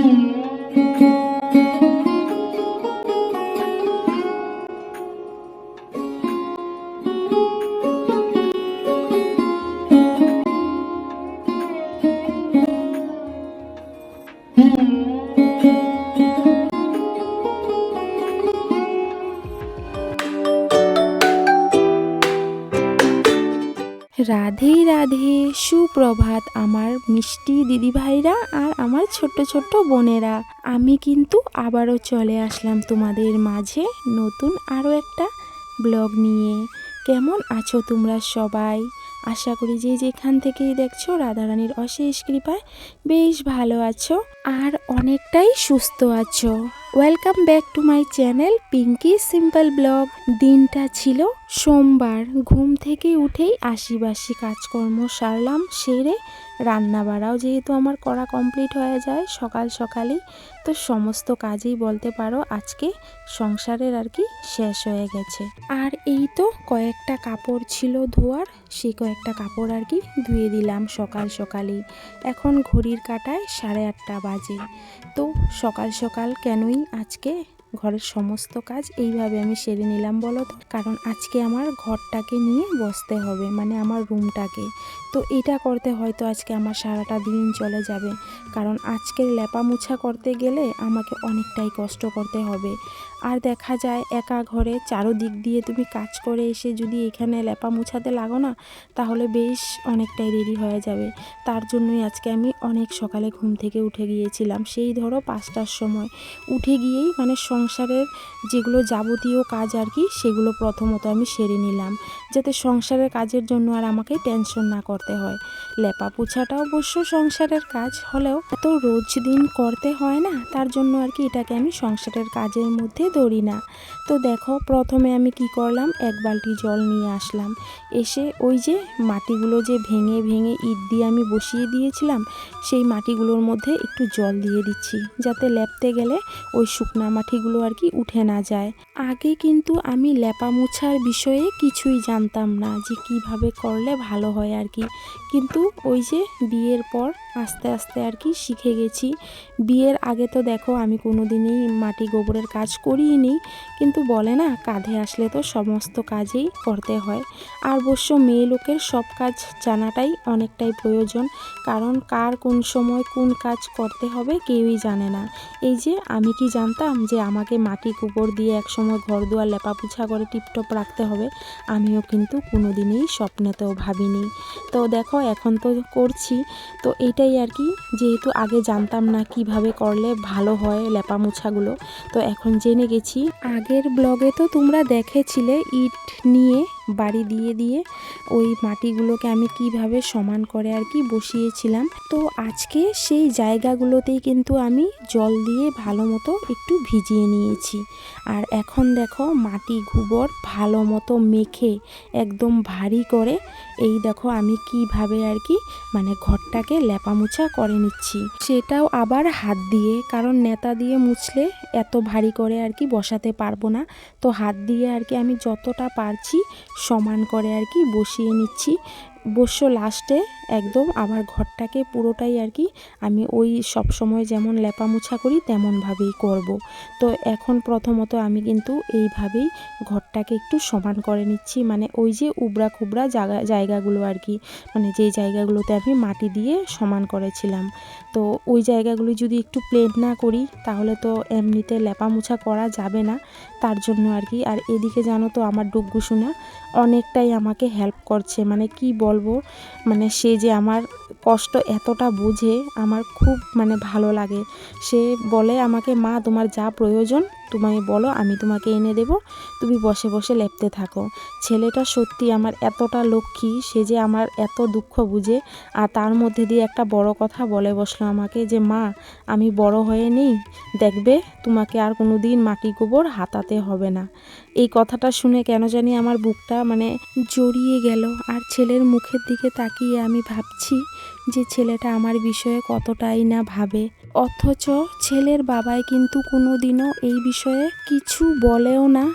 Hum. Radhe Radhe, সুপ্রভাত আমার মিষ্টি দিদিভাইরা আর আমার ছোট্ট ছোট্ট বোনেরা। আমি কিন্তু আবারও চলে আসলাম তোমাদের মাঝে নতুন আরও একটা ব্লগ নিয়ে। কেমন আছো তোমরা সবাই? আশা করি যে যেখান থেকেই দেখছ রাধারানীর অশেষ কৃপায় বেশ ভালো আছো আর অনেকটাই সুস্থ আছো। Welcome back to my channel Pinki simple blog দিনটা ছিল সোমবার। ঘুম থেকে উঠেই আশিবাসি কাজকর্ম সারলাম, সেরে রান্না বাড়াও যেহেতু আমার করা কমপ্লিট হয়ে যায় সকাল সকালেই। তো সমস্ত কাজেই বলতে পারো আজকে সংসারের আর কি শেষ হয়ে গেছে। আর এই তো কয়েকটা কাপড় ছিল ধোয়ার সেই কয়েকটা কাপড় আর কি ধুয়ে দিলাম সকাল সকালেই। এখন ঘড়ির কাটায় সাড়ে আটটা বাজে। তো সকাল সকাল কেনই আজকে ঘরের সমস্ত কাজ এইভাবে আমি সেরে নিলাম বলো তো? কারণ আজকে আমার ঘরটাকে নিয়ে বসতে হবে মানে আমার রুমটাকে। তো এটা করতে হয়তো আজকে আমার সারাটা দিন চলে যাবে। কারণ আজকের লেপা মুছা করতে গেলে আমাকে অনেকটাই কষ্ট করতে হবে। আর দেখা যায় একা ঘরে চারোদিক দিয়ে তুমি কাজ করে এসে যদি এখানে লেপা মুছাতে লাগো না, তাহলে বেশ অনেকটাই দেরি হয়ে যাবে। তার জন্যই আজকে আমি অনেক সকালে ঘুম থেকে উঠে গিয়েছিলাম। সেই ধরো পাঁচটার সময়। উঠে গিয়েই মানে সংসারের যেগুলো যাবতীয় কাজ আর কি, সেগুলো প্রথমত আমি সেরে নিলাম। যাতে সংসারের কাজের জন্য আর আমাকে টেনশন না করতে হয়। লেপা পোছাটা অবশ্য সংসারের কাজ, হলেও এত রোজ দিন করতে হয় না, তার জন্য আর কি এটাকে আমি সংসারের কাজের মধ্যে ধরি না। তো দেখো, প্রথমে আমি কি করলাম, এক বালতি জল নিয়ে আসলাম। এসে ওই যে মাটিগুলো যে ভেঙে ভেঙে ইট দিয়ে আমি বসিয়ে দিয়েছিলাম, সেই মাটিগুলোর মধ্যে একটু জল দিয়ে দিচ্ছি। যাতে লেপতে গেলে ওই শুকনা মাটিগুলো আর কি উঠে না যায়। আগে কিন্তু আমি লেপা মুছার বিষয়ে কিছুই জানতাম না যে কীভাবে করলে ভালো হয় আর কি। কিন্তু ওই যে বিয়ের পর আস্তে আস্তে আর কি শিখে গেছি। বিয়ের আগে তো দেখো আমি কোনো দিনই মাটি গোবরের কাজ করিই নি কিন্তু বলে না, কাঁধে আসলে তো সমস্ত কাজেই করতে হয়। আর অবশ্য মেয়ে লোকের সব কাজ জানাটাই অনেকটাই প্রয়োজন। কারণ কার কোন সময় কোন কাজ করতে হবে কেউই জানে না। এই যে আমি কি জানতাম যে আমাকে মাটি কুপর দিয়ে একসময় ঘর দুয়ার লেপাপুছা করে টিপটপ রাখতে হবে, আমিও কিন্তু কোনো স্বপ্নে স্বপ্নেতেও ভাবিনি। তো দেখো, এখন তো করছি। তো এটাই আর কি, যেহেতু আগে জানতাম না কীভাবে করলে ভালো হয় লেপা মোছাগুলো তো এখন জেনে গেছি। আগের ব্লগে তো তোমরা দেখেছিলে ইট নিয়ে বাড়ি দিয়ে দিয়ে ওই মাটিগুলোকে আমি কীভাবে সমান করে আর কি বসিয়েছিলাম। তো আজকে সেই জায়গাগুলোতেই কিন্তু আমি জল দিয়ে ভালো মতো একটু ভিজিয়ে নিয়েছি। আর এখন দেখো মাটি গোবর ভালো মতো মেখে একদম ভারী করে এই দেখো আমি কীভাবে আর কি মানে ঘরটাকে লেপামুছা করে নিচ্ছি। সেটাও আবার হাত দিয়ে কারণ নেতা দিয়ে মুছলে এত ভারী করে আর কি বসাতে পারব না। তো হাত দিয়ে আর কি আমি যতটা পারছি সমান করে আর কি বসিয়ে নিচ্ছি। অবশ্য লাস্টে একদম আমার ঘরটাকে পুরোটাই আর কি আমি ওই সব সময় যেমন লেপা মুছা করি, তেমনভাবেই করব। তো এখন প্রথমত আমি কিন্তু এইভাবেই ঘরটাকে একটু সমান করে নিচ্ছি। মানে ওই যে উবরা খুবরা জায়গা জায়গাগুলো আর কি মানে যেই জায়গাগুলোতে আমি মাটি দিয়ে সমান করেছিলাম। তো ওই জায়গাগুলো যদি একটু প্লেন না করি, তাহলে তো এমনিতে লেপা মুছা করা যাবে না। তার জন্য আর কি। আর এদিকে জানো তো আমার ডুগ্গু শোনা অনেকটাই আমাকে হেল্প করছে। মানে কি বলব? মানে সে যে আমার কষ্ট এতটা বুঝে, আমার খুব মানে ভালো লাগে। সে বলে আমাকে, মা, তোমার যা প্রয়োজন তুমি বলো, আমি তোমাকে এনে দেব। তুমি বসে বসে লেপতে থাকো। ছেলেটা সত্যি আমার এতটা লক্ষ্মী, সে যে আমার এত দুঃখ বুঝে, আর তার মধ্যে দিয়ে একটা বড় কথা বলে বসল আমাকে যে, মা, আমি বড় হয়ে নেই। দেখবে, তোমাকে আর কোনো দিন মাটি গোবর হাতাতে হবে না। এই কথাটা শুনে কেন জানি আমার বুকটা মানে জড়িয়ে গেল, আর ছেলের মুখের দিকে তাকিয়ে আমি ভাবছি যে, ছেলেটা আমার বিষয়ে কতটাই না ভাবে। অথচ ছেলের বাবাই কিন্তু কোনো দিনও এই বিষয়ে কিছু বলেও না,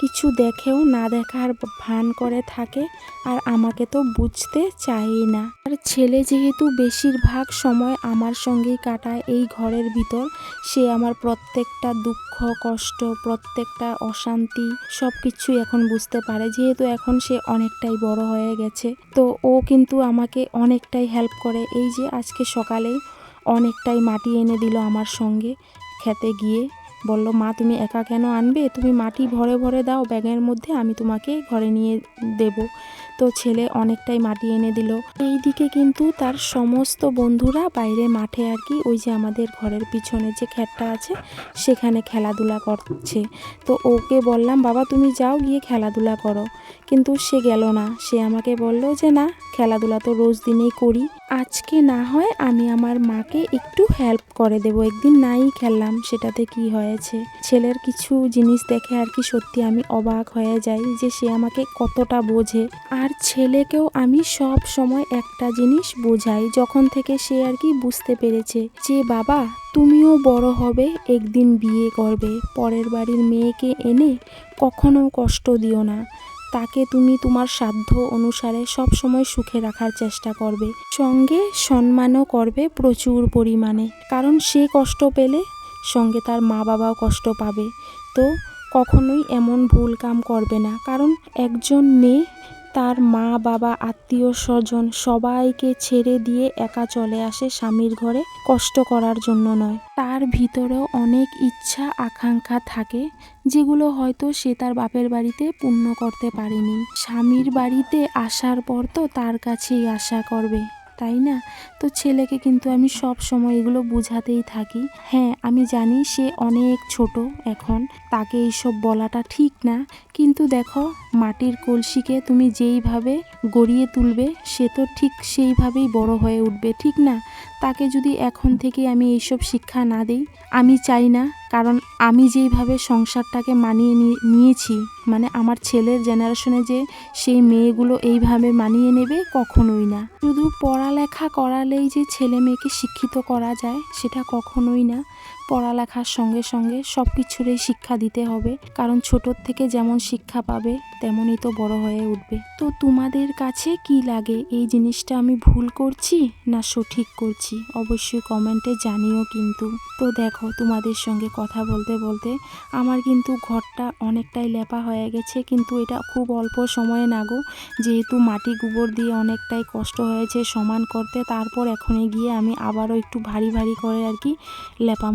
কিছু দেখেও না দেখার ভান করে থাকে আর আমাকে তো বুঝতে চায়ই না। আর ছেলে যেহেতু বেশিরভাগ সময় আমার সঙ্গেই কাটায় এই ঘরের ভিতর, সে আমার প্রত্যেকটা দুঃখ, কষ্ট, প্রত্যেকটা অশান্তি সব কিছুই এখন বুঝতে পারে, যেহেতু এখন সে অনেকটাই বড় হয়ে গেছে। তো ও কিন্তু আমাকে অনেকটাই হেল্প করে। এই যে আজকে সকালেই অনেকটাই মাটি এনে দিল আমার সঙ্গে খেতে গিয়ে। বলল, মা, তুমি একা কেন আনবে? তুমি মাটি ভরে ভরে দাও, ব্যাগের মধ্যে আমি তোমাকে ঘরে নিয়ে দেব। তো ছেলে অনেকটাই মাটি এনে দিল। এই দিকে কিন্তু তার সমস্ত বন্ধুরা বাইরে মাঠে আর কি, ওই যে আমাদের ঘরের পিছনে যে খেতটা আছে, সেখানে খেলাধুলা করছে। তো ওকে বললাম, বাবা, তুমি যাও, গিয়ে খেলাধুলা করো। কিন্তু সে গেল না। সে আমাকে বলল যে, না, খেলাধুলা তো রোজ দিনেই করি। আজকে না হয় আমি আমার মাকে একটু হেল্প করে দেব। একদিন নাই খেললাম, সেটাতে কি হয়েছে? ছেলের কিছু জিনিস দেখে আর কি সত্যি আমি অবাক হয়ে যাই যে সে আমাকে কতটা বোঝে। আর ছেলেকেও আমি সব সময় একটা জিনিস বোঝাই, যখন থেকে সে আর কি বুঝতে পেরেছে যে, বাবা, তুমিও বড় হবে, একদিন বিয়ে করবে। পরের বাড়ির মেয়েকে এনে কখনো কষ্ট দিও না। তাকে তুমি তোমার সাধ্য অনুসারে সব সময় সুখে রাখার চেষ্টা করবে। সঙ্গে সম্মানও করবে প্রচুর পরিমাণে। কারণ সে কষ্ট পেলে সঙ্গে তার মা বাবাও কষ্ট পাবে। তো কখনোই এমন ভুল কাম করবে না। কারণ একজন মেয়ে তার মা, বাবা, আত্মীয়, স্বজন সবাইকে ছেড়ে দিয়ে একা চলে আসে স্বামীর ঘরে কষ্ট করার জন্য নয়। তার ভিতরেও অনেক ইচ্ছা, আকাঙ্ক্ষা থাকে, যেগুলো হয়তো সে তার বাপের বাড়িতে পূর্ণ করতে পারেনি। স্বামীর বাড়িতে আসার পর তো তার কাছেই আশা করবে। তাই না? তো ছেলেকে কিন্তু আমি সব সময় এগুলো বোঝাতেই থাকি। হ্যাঁ আমি জানি সে অনেক ছোট এখন। তাকে এইসব বলাটা ঠিক না। কিন্তু দেখো, মাটির কলসিকে তুমি যেইভাবে গড়িয়ে তুলবে, সে তো ঠিক সেইভাবেই বড় হয়ে উঠবে, ঠিক না? তাকে যদি এখন থেকে আমি এইসব শিক্ষা না দিই, আমি চাই না। কারণ আমি যেইভাবে সংসারটাকে মানিয়ে নিয়েছি মানে আমার ছেলের জেনারেশনে যে সেই মেয়েগুলো এইভাবে মানিয়ে নেবে কখনোই না। শুধু পড়ালেখা করালেই যে ছেলে মেয়েকে শিক্ষিত করা যায় সেটা কখনোই না। পড়ালেখার সঙ্গে সঙ্গে সব কিছুরই শিক্ষা দিতে হবে। কারণ ছোটোর থেকে যেমন শিক্ষা পাবে, তেমনই তো বড় হয়ে উঠবে। তো তোমাদের কাছে কি লাগে? এই জিনিসটা আমি ভুল করছি না সঠিক করছি? অবশ্যই কমেন্টে জানিও কিন্তু। তো দেখো তোমাদের সঙ্গে কথা বলতে বলতে আমার কিন্তু ঘরটা অনেকটাই লেপা হয়ে গেছে, কিন্তু এটা খুব অল্প সময়ে নাগো যেহেতু মাটি গোবর দিয়ে অনেকটাই কষ্ট হয়েছে সমান করতে, তারপর এখনই গিয়ে আমি আবারও একটু ভারী ভারী করে আর কি লেপা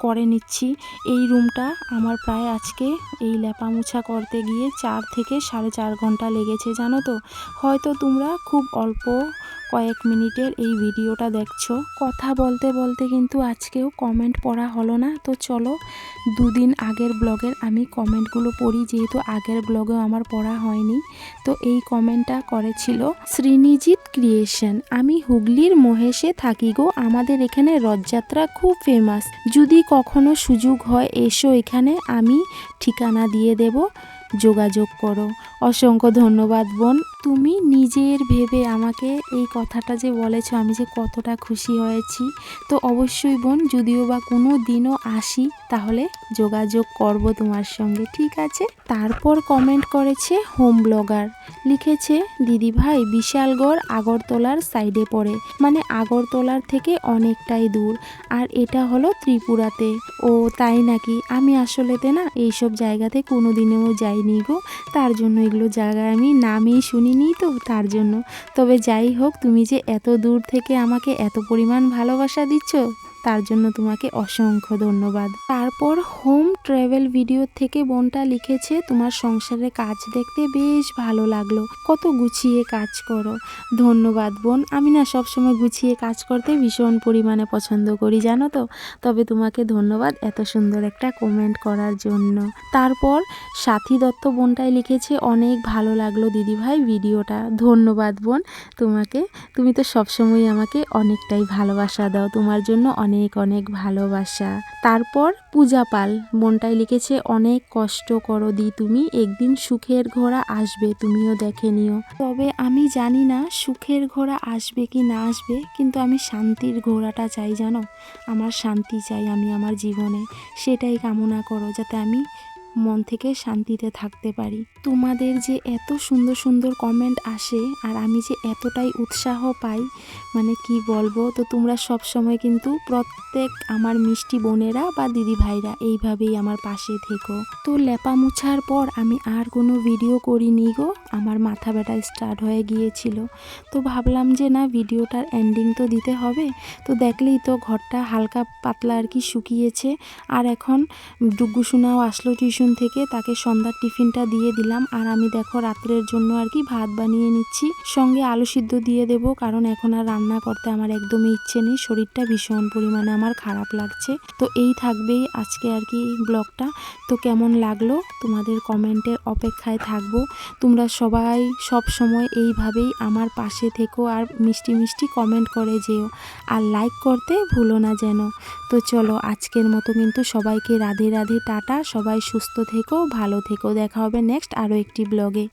করে নিচ্ছি। এই রুমটা আমার প্রায় আজকে এই লেপা করতে গিয়ে চার থেকে সাড়ে চার ঘণ্টা লেগেছে, জানো তো? হয়তো তোমরা খুব অল্প কয়েক মিনিটের এই ভিডিওটা দেখছ। কথা বলতে বলতে কিন্তু আজকেও কমেন্ট পড়া হলো না। তো চলো, দুদিন আগের ব্লগের আমি কমেন্টগুলো পড়ি, যেহেতু আগের ব্লগেও আমার পড়া হয়নি। তো এই কমেন্টটা করেছিল শ্রীনিজিৎ ক্রিয়েশন আমি হুগলির মহেশে থাকি গো। আমাদের এখানে রথযাত্রা খুব ফেমাস যদি কখনো সুযোগ হয়, এসো এখানে। আমি ঠিকানা দিয়ে দেব। যোগাযোগ করো। অসংখ্য ধন্যবাদ বোন। তুমি নিজের ভেবে আমাকে এই কথাটা যে বলেছ, আমি যে কতটা খুশি হয়েছি। তো অবশ্যই বোন, যদিও বা কোনো দিনও আসি তাহলে যোগাযোগ করব তোমার সঙ্গে, ঠিক আছে? তারপর কমেন্ট করেছে হোম ব্লগার লিখেছে, দিদি ভাই, বিশালগড় আগরতলার সাইডে পড়ে। মানে আগরতলার থেকে অনেকটাই দূর। আর এটা হলো ত্রিপুরাতে। ও, তাই নাকি? আমি আসলেতে না এইসব জায়গাতে কোনো দিনেও যাইনি গো। তার জন্য এগুলো জায়গায় আমি নামেই শুনিনি তো, তার জন্য। তবে যাই হোক, তুমি যে এত দূর থেকে আমাকে এত পরিমাণ ভালোবাসা দিচ্ছ তার জন্য তোমাকে অসংখ্য ধন্যবাদ। তারপর হোম ট্রাভেল ভিডিও থেকে বোনটা লিখেছে, তোমার সংসারে কাজ দেখতে বেশ ভালো লাগল। কত গুছিয়ে কাজ করো। ধন্যবাদ বোন। আমি না সবসময় গুছিয়ে কাজ করতে ভীষণ পরিমাণে পছন্দ করি, জানো তো? তবে তোমাকে ধন্যবাদ এত সুন্দর একটা কমেন্ট করার জন্য। তারপর সাথী দত্ত বোনটাই লিখেছে, অনেক ভালো লাগল দিদিভাই ভিডিওটা। ধন্যবাদ বোন। তোমাকে, তুমি তো সবসময় আমাকে অনেকটাই ভালোবাসা দাও। তোমার জন্য অনেক অনেক ভালোবাসা। তারপর পূজা পাল মনটায় লিখেছে, অনেক কষ্ট করো দি তুমি, একদিন সুখের ঘোড়া আসবে, তুমিও দেখে নিও। তবে আমি জানি না সুখের ঘোড়া আসবে কি না আসবে, কিন্তু আমি শান্তির ঘোড়াটা চাই, জানো? আমার শান্তি চাই আমি আমার জীবনে। সেটাই কামনা করো, যাতে আমি মন থেকে শান্তিতে থাকতে পারি। তোমাদের যে এত সুন্দর সুন্দর কমেন্ট আসে আর আমি যে এতটাই উৎসাহ পাই মানে কি বলব? তো তোমরা সব সময় কিন্তু প্রত্যেক আমার মিষ্টি বোনেরা বা দিদি ভাইরা এইভাবেই আমার পাশে থেকো। তো লেপা মুছার পর আমি আর কোনো ভিডিও করিনি গো। আমার মাথা ব্যথা স্টার্ট হয়ে গিয়েছিল। তো ভাবলাম যে না ভিডিওটার এন্ডিং তো দিতে হবে। তো দেখলেই তো ঘরটা হালকা পাতলা আর কি শুকিয়েছে। আর এখন ডুগ্গু সোনাও আসলো টিউশন থেকে তাকে সন্ধ্যার টিফিনটা দিয়ে দিলাম। আর আমি দেখো রাত্রের জন্য আর কি ভাত বানিয়ে নিচ্ছি। সঙ্গে আলু সিদ্ধ দিয়ে দেব, কারণ এখন আর রান্না করতে আমার একদমই ইচ্ছে নেই। শরীরটা ভীষণ পরিমাণে আমার খারাপ লাগছে। তো এই থাকবেই আজকে আর কি ব্লগটা। তো কেমন লাগল? তোমাদের কমেন্টের অপেক্ষায় থাকব। তোমরা সবাই সব সময় এইভাবেই আমার পাশে থেকো আর মিষ্টি মিষ্টি কমেন্ট করে যেও। আর লাইক করতে ভুলো না যেন। তো চলো আজকের মতো কিন্তু সবাইকে রাধে রাধে, টাটা। সবাই সুস্থ থেকো ভালো থেকো। দেখা হবে নেক্সট আরও একটি ব্লগে